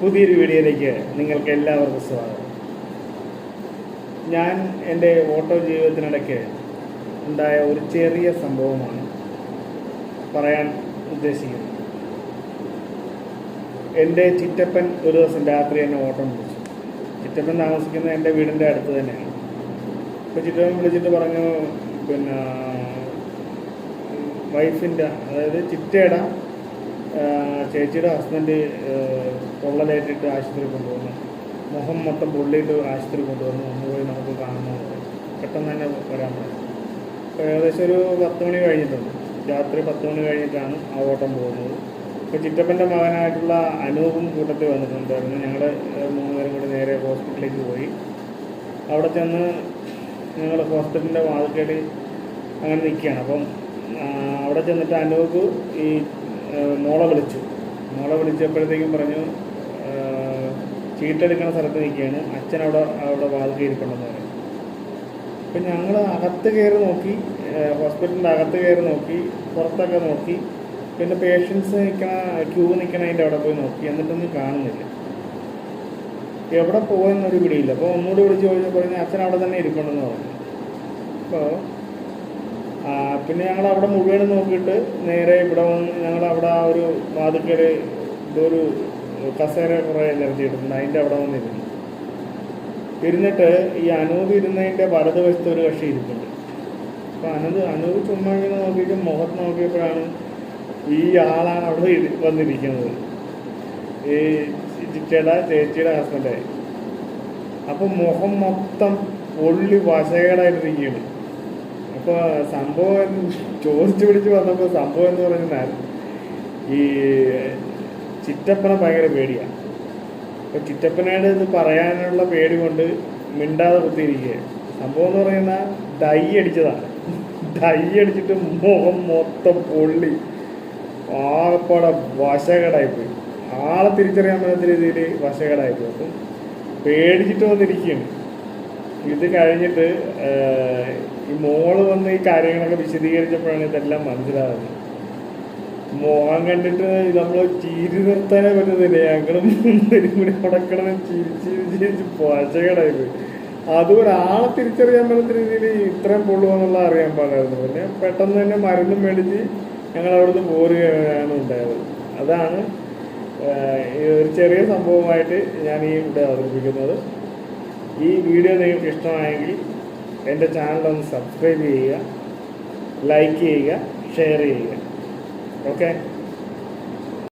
പുതിയൊരു വീഡിയോയിലേക്ക് നിങ്ങൾക്ക് എല്ലാവർക്കും സ്വാഗതം. ഞാൻ എന്റെ ഓട്ടോ ജീവിതത്തിനിടയ്ക്ക് ഉണ്ടായ ഒരു ചെറിയ സംഭവമാണ് പറയാൻ ഉദ്ദേശിക്കുന്നത്. എന്റെ ചിറ്റപ്പൻ ഒരു ദിവസം രാത്രി എന്നെ ഓട്ടം വിളിച്ചു. ചിറ്റപ്പൻ താമസിക്കുന്നത് എന്റെ വീടിന്റെ അടുത്ത് തന്നെയാണ്. അപ്പോൾ ചിറ്റപ്പൻ വിളിച്ചിട്ട് പറഞ്ഞു പിന്നെ വൈഫിന്റെ അതായത് ചിറ്റയുടെ ചേച്ചിയുടെ ഹസ്ബൻഡ് പൊള്ളലേറ്റിട്ട് ആശുപത്രി കൊണ്ടുവന്നു മുഖം മൊത്തം പൊള്ളിയിട്ട് ആശുപത്രി കൊണ്ടുവന്നു പോയി നമുക്ക് കാണുന്നത് പെട്ടെന്ന് തന്നെ വരാൻ പറ്റും. ഏകദേശം ഒരു പത്ത് മണി കഴിഞ്ഞിട്ടുണ്ട്. രാത്രി പത്ത് മണി കഴിഞ്ഞിട്ടാണ് ആ ഓട്ടം പോകുന്നത്. അപ്പോൾ ചിറ്റപ്പന്റെ മകനായിട്ടുള്ള അനൂപും കൂട്ടത്തിൽ വന്നിട്ടുണ്ടായിരുന്നു ഞങ്ങൾ മൂന്ന് പേരും കൂടി നേരെ ഹോസ്പിറ്റലിലേക്ക് പോയി. അവിടെ ചെന്ന് ഞങ്ങൾ ഹോസ്പിറ്റലിന്റെ വാതിക്കൽ അങ്ങനെ നിൽക്കുകയാണ്. അപ്പം അവിടെ ചെന്നിട്ട് അനൂപ് ഈ മോളെ വിളിച്ചു. മോളെ വിളിച്ചപ്പോഴത്തേക്കും പറഞ്ഞു ചീട്ടെടുക്കുന്ന സ്ഥലത്ത് നിൽക്കുകയാണ്. അച്ഛൻ അവിടെ അവിടെ വാതിൽ കയറിക്കൊണ്ടെന്ന് പറയും. അപ്പം ഞങ്ങൾ അകത്ത് കയറി നോക്കി ഹോസ്പിറ്റലിന്റെ അകത്ത് കയറി നോക്കി പുറത്തൊക്കെ നോക്കി. പിന്നെ പേഷ്യൻസ് നിൽക്കണ ക്യൂ നിൽക്കണതിന്റെ അവിടെ പോയി നോക്കി. എന്നിട്ടൊന്നും കാണുന്നില്ല. എവിടെ പോകുന്നൊരു പിടിയില്ല. അപ്പോൾ ഒന്നുകൂടി വിളിച്ച് ചോദിച്ചപ്പോൾ പറഞ്ഞു അച്ഛൻ അവിടെ തന്നെ ഇരിപ്പുണ്ടെന്ന് പറഞ്ഞു. അപ്പോൾ പിന്നെ ഞങ്ങൾ അവിടെ മുഴുവൻ നോക്കിയിട്ട് നേരെ ഇവിടെ വന്ന് ഞങ്ങൾ അവിടെ ആ ഒരു വാതിക്കൽ ഇതൊരു കസേര കുറേ എനർജി നിരത്തിയിട്ടുണ്ട് അതിന്റെ അവിടെ വന്നിരുന്നു ഇരുന്നിട്ട് ഈ അനൂപ് ഇരുന്നതിന്റെ വലതുവശത്ത് ഒരു കക്ഷി ഇരിപ്പുണ്ട്. അപ്പോൾ അനൂപ് അനൂപ് ചുമ്മാ ഇങ്ങനെ നോക്കിയിട്ട് മുഖത്ത് നോക്കിയപ്പോഴാണ് ഈ ആളാണ് അവിടെ വന്നിരിക്കുന്നത്. ഈ ചിറ്റയുടെ ചേച്ചിയുടെ ഹസ്ബൻഡായി അപ്പം മുഖം മൊത്തം പൊള്ളി വശകേടായിട്ടിരിക്കുകയാണ്. അപ്പോൾ സംഭവം ചോദിച്ചു പിടിച്ച് വന്നപ്പോൾ സംഭവം എന്ന് പറഞ്ഞാൽ ഈ ചിറ്റപ്പനെ ഭയങ്കര പേടിയാണ് അപ്പോൾ ചിറ്റപ്പനോട് ഇത് പറയാനുള്ള പേടി കൊണ്ട് മിണ്ടാതെ കുത്തിയിരിക്കുകയാണ് സംഭവം എന്ന് പറയുന്ന ഡൈ അടിച്ചതാണ്. ഡൈ അടിച്ചിട്ട് മുഖം മൊത്തം പൊള്ളി. ആകപ്പാടെ വശകടായിപ്പോയി. ആളെ തിരിച്ചറിയാൻ പറ്റാത്ത രീതിയിൽ വശകടായിപ്പോയി. അപ്പം പേടിച്ചിട്ട് വന്നിരിക്കുകയാണ് ഇത് കഴിഞ്ഞിട്ട് ഈ മോൾ വന്ന് ഈ കാര്യങ്ങളൊക്കെ വിശദീകരിച്ചപ്പോഴാണ് ഇതെല്ലാം മനസ്സിലാകുന്നത്. മോഹം കണ്ടിട്ട് നമ്മൾ ചീരി നിർത്താനേ പറ്റുന്നില്ല? ഞങ്ങളും ഒരു കൂടി ചിരിച്ച് ചിരിച്ച് പശകടായി പോയി. അത് ഒരാളെ തിരിച്ചറിയാൻ പറ്റുന്ന രീതിയിൽ ഇത്രയും പൊള്ളുവെന്നുള്ള അറിയാൻ പാടായിരുന്നു. പിന്നെ പെട്ടെന്ന് തന്നെ മരുന്നും മേടിച്ച് ഞങ്ങൾ അവിടുന്ന് പോരുകയാണ് ഉണ്ടായത്. അതാണ് ഒരു ചെറിയ സംഭവമായിട്ട് ഞാൻ ഈ ഇവിടെ അവതരിപ്പിക്കുന്നത്. ഈ വീഡിയോ നിങ്ങൾക്ക് ഇഷ്ടമായെങ്കിൽ എന്റെ ചാനൽ ഒന്ന് സബ്സ്ക്രൈബ് ചെയ്യുക ലൈക്ക് ചെയ്യുക ഷെയർ ചെയ്യുക. Okay?